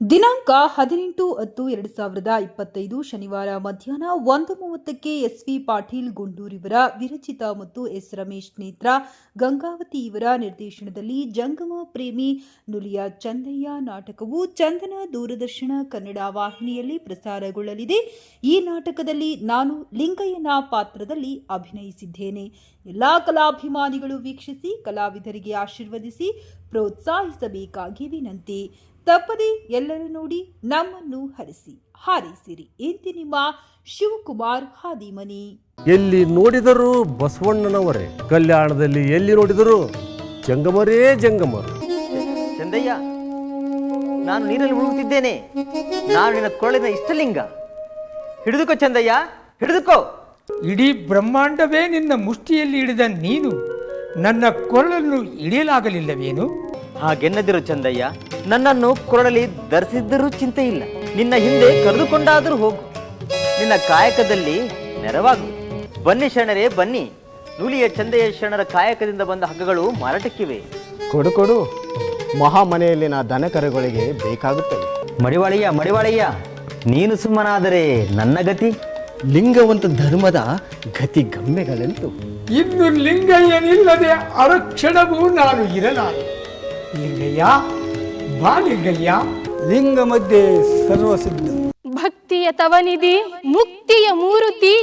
ದಿನಾಂಕ ಹದಿನೆಂಟು ಹತ್ತು ಎರಡು ಸಾವಿರದ ಇಪ್ಪತ್ತೈದು ಶನಿವಾರ ಮಧ್ಯಾಹ್ನ ಒಂದು ಮೂವತ್ತಕ್ಕೆ ಎಸ್ವಿ ಪಾಟೀಲ್ ಗುಂಡೂರಿವರ ವಿರಚಿತ ಮತ್ತು ಎಸ್ ರಮೇಶ್ ನೇತ್ರ, ಗಂಗಾವತಿ ಇವರ ನಿರ್ದೇಶನದಲ್ಲಿ ಜಂಗಮ ಪ್ರೇಮಿ ನುಲಿಯ ಚಂದಯ್ಯ ನಾಟಕವು ಚಂದನ ದೂರದರ್ಶನ ಕನ್ನಡ ವಾಹಿನಿಯಲ್ಲಿ ಪ್ರಸಾರಗೊಳ್ಳಲಿದೆ. ಈ ನಾಟಕದಲ್ಲಿ ನಾನು ಲಿಂಗಯ್ಯನ ಪಾತ್ರದಲ್ಲಿ ಅಭಿನಯಿಸಿದ್ದೇನೆ. ಎಲ್ಲ ಕಲಾಭಿಮಾನಿಗಳು ವೀಕ್ಷಿಸಿ, ಕಲಾವಿದರಿಗೆ ಆಶೀರ್ವದಿಸಿ, ಪ್ರೋತ್ಸಾಹಿಸಬೇಕಾಗಿ ವಿನಂತಿ. ತಪ್ಪದೆ ಎಲ್ಲರೂ ನೋಡಿ ನಮ್ಮನ್ನು ಹರಿಸಿ ಹಾರೈಸಿರಿ. ಎಂತಿ ನಿಮ್ಮ ಶಿವಕುಮಾರ್ ಹಾದಿಮನಿ. ಎಲ್ಲಿ ನೋಡಿದರೂ ಬಸವಣ್ಣನವರೇ ಕಲ್ಯಾಣದಲ್ಲಿ ಎಲ್ಲಿ ನೋಡಿದರೂ ಜಂಗಮರೇ ಜಂಗಮರು. ಚಂದಯ್ಯ ನಾನು ನೀರಲ್ಲಿ ಉಳುತ್ತಿದ್ದೇನೆ ನಾನು ನಿನ್ನ ಕೊರಳಿನ ಇಷ್ಟಲಿಂಗ. ಹಿಡಿದುಕೋ ಚಂದಯ್ಯ ಹಿಡಿದುಕೋ. ಇಡೀ ಬ್ರಹ್ಮಾಂಡವೇ ನಿನ್ನ ಮುಷ್ಟಿಯಲ್ಲಿ ಹಿಡಿದ ನೀನು ನನ್ನ ಕೊರಳನ್ನು ಇಳಿಯಲಾಗಲಿಲ್ಲವೇನು? ಹಾಗೆನ್ನದಿರೋ ಚಂದಯ್ಯ ನನ್ನನ್ನು ಕೊರಳಲ್ಲಿ ಧರಿಸಿದ್ದರೂ ಚಿಂತೆ ಇಲ್ಲ. ನಿನ್ನ ಹಿಂದೆ ಕರೆದುಕೊಂಡಾದರೂ ಹೋಗು. ನಿನ್ನ ಕಾಯಕದಲ್ಲಿ ನೆರವಾಗು. ಬನ್ನಿ ಶರಣರೇ ಬನ್ನಿ. ನೂಲಿಯ ಚಂದೆಯ ಶರಣರ ಕಾಯಕದಿಂದ ಬಂದ ಹಗ್ಗಗಳು ಮಾರಾಟಕ್ಕಿವೆ. ಕೊಡು ಕೊಡು. ಮಹಾಮನೆಯಲ್ಲಿನ ದನಕರುಗಳಿಗೆ ಬೇಕಾಗುತ್ತೆ ಮಡಿವಾಳಯ್ಯ ಮಡಿವಾಳಯ್ಯ ನೀನು ಸುಮ್ಮನಾದರೆ ನನ್ನ ಗತಿ? ಲಿಂಗವಂತ ಧರ್ಮದ ಗತಿ ಗಮ್ಮೆಗಳೆಂತು ಇನ್ನು ಲಿಂಗಯ್ಯನಿಲ್ಲದೆ ಅರಕ್ಷಣವೂ ನಾನು ಇರಲಾರೆ. ಲಿಂಗಯ್ಯ ಬಾ ಲಿಂಗಯ್ಯ ಲಿಂಗ ಮಧ್ಯೆ ಸರ್ವಸಿದ್ಧ. ಭಕ್ತಿಯ ತವನಿಧಿ ಮುಕ್ತಿಯ ಮೂರುತಿ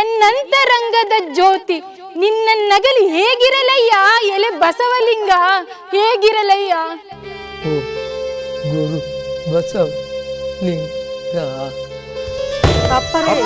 ಎನ್ನಂತರಂಗದ ಜ್ಯೋತಿ. ನಿನ್ನ ನಗಲಿ ಹೇಗಿರಲಯ್ಯ? ಎಲೆ ಬಸವಲಿಂಗ ಹೇಗಿರಲಯ್ಯ? ಗುರು ಬಸವ ಲಿಂಗ ಅಪ್ಪರೇ.